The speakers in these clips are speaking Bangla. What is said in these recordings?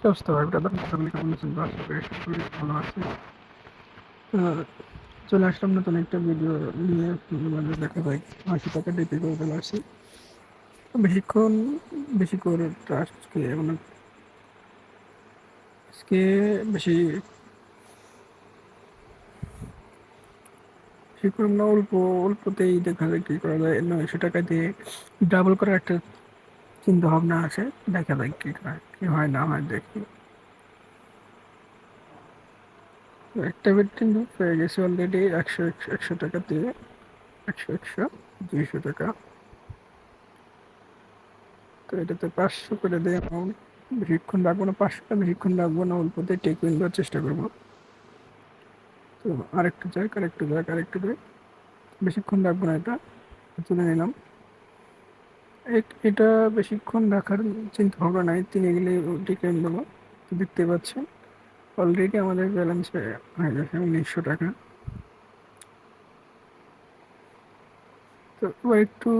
কি অবস্থা ভাই ব্রাদার সকলে কেমন আছেন করি সকলে ভালো আছে। চলে আসলাম নতুন একটা ভিডিও নিয়ে মাঝে দেখা যায় আশি টাকা ডিপি করে চলে আসছি বেশিক্ষণ, বেশি করে আজকে মানে আজকে বেশি করে না, অল্প, অল্পতেই দেখা যায় কি করা যায়। নয়শো টাকা দিয়ে ডাবল করার একটা চিন্তা ভাবনা আছে, দেখা যায় কি হয় কি হয় না হয় দেখি। একটা বেড কিন্তু পেয়ে গেছি অলরেডি একশো একশো একশো টাকা দিয়ে, একশো একশো, দুইশো টাকা। তো এটাতে পাঁচশো করে দিয়ে অ্যামাউন্ট বেশিক্ষণ রাখব না পাঁচশোটা বেশিক্ষণ রাখব না অল্পতে টেক উইন দেওয়ার চেষ্টা করব। তো আরেকটু যাক আরেকটু যাক আরেকটু যাক। বেশিক্ষণ রাখব না এটা, তুলে নিলাম। এটা বেশিক্ষণ রাখার চিন্তা ভাবনা নাই। তিনি গেলে টেক উইন দেবো দেখতে পাচ্ছেন। অলরেডি আমাদের ব্যালেন্স হয়ে গেছে উনিশশো টাকা। তো একটু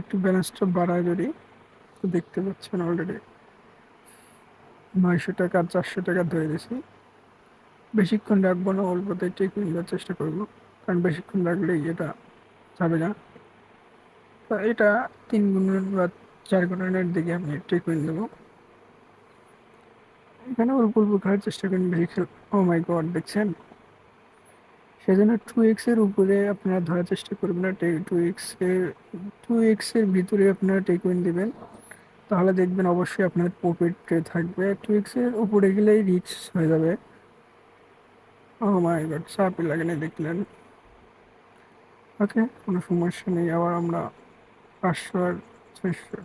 একটু ব্যালেন্সটা বাড়ায় যদি দেখতে পাচ্ছেন অলরেডি নয়শো টাকা চারশো টাকা ধরে দিয়েছি বেশিক্ষণ রাখব না অল্পতে টেক নেওয়ার চেষ্টা করব। কারণ বেশিক্ষণ রাখলেই এটা যাবে না। তো এটা তিন গুণের বা চার গুণের দিকে আমি টেক দেবো। এখানে অল্প অল্প খাওয়ার চেষ্টা করেন বেশি ও মাই গড দেখছেন? সেজন্য টু এক্সের উপরে আপনারা ধরার চেষ্টা করবেন না। টু এক্সের টু এক্সের ভিতরে আপনারা টেক উইন দেবেন। তাহলে দেখবেন অবশ্যই আপনার প্রফিটে থাকবে। টু এক্সের উপরে গেলেই রিক্স হয়ে যাবে। ও মাই গড চাপই লাগে না দেখলেন। ওকে, কোনো সমস্যা নেই, আবার আমরা পাঁচশো আর ছয়শো।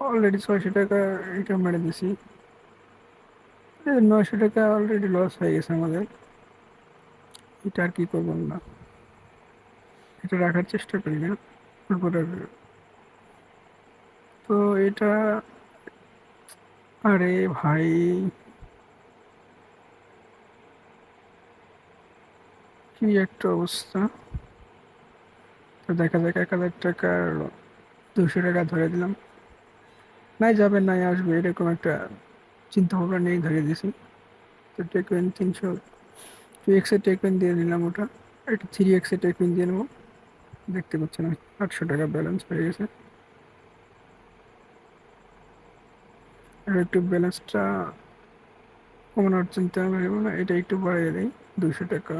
অলরেডি ছয়শো টাকা এটা মেরে দিছি নয়শো টাকা অলরেডি লস হয়ে গেছে আমাদের। এটা আর কি করব না। এটা রাখার চেষ্টা করি না। তো এটা, আরে ভাই। কি একটা অবস্থা? তো দেখা যাক, এক হাজার টাকার দুশো টাকা ধরে দিলাম। নাই যাবে, নাই আসবে, এরকম একটা চিন্তা ভাবনা নিয়ে ধরে দিয়েছি। তো টেকওয়েন তিনশো টু এক্সের টেকওয়েন দিয়ে নিলাম ওটা। একটা থ্রি এক্সের টেকওয়েন দিয়ে নেব। দেখতে পাচ্ছেন আটশো টাকা ব্যালেন্স হয়ে গেছে। আর একটু ব্যালেন্সটা কমানোর চিন্তা ভাববো না, এটা একটু বাড়িয়ে দিই। দুশো টাকা।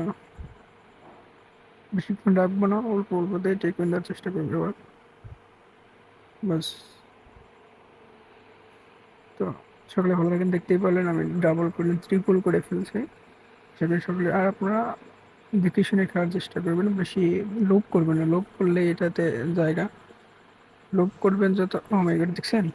বেশিক্ষণ রাখব না, অল্প অল্প দিয়ে টেকওয়েন দেওয়ার চেষ্টা করব এবার। বাস তো, সকলে ভালো লাগেন দেখতেই পারলেন, আমি ডাবল করে ত্রিপুল করে ফেলছি। সেখানে সকলে, আর আপনারা দেখে শুনে খাওয়ার চেষ্টা করবেন, বেশি লোভ করবেন না, লোভ করলে এটাতে জায়গা। লোভ করবেন যত ও মাই গড দেখছেন?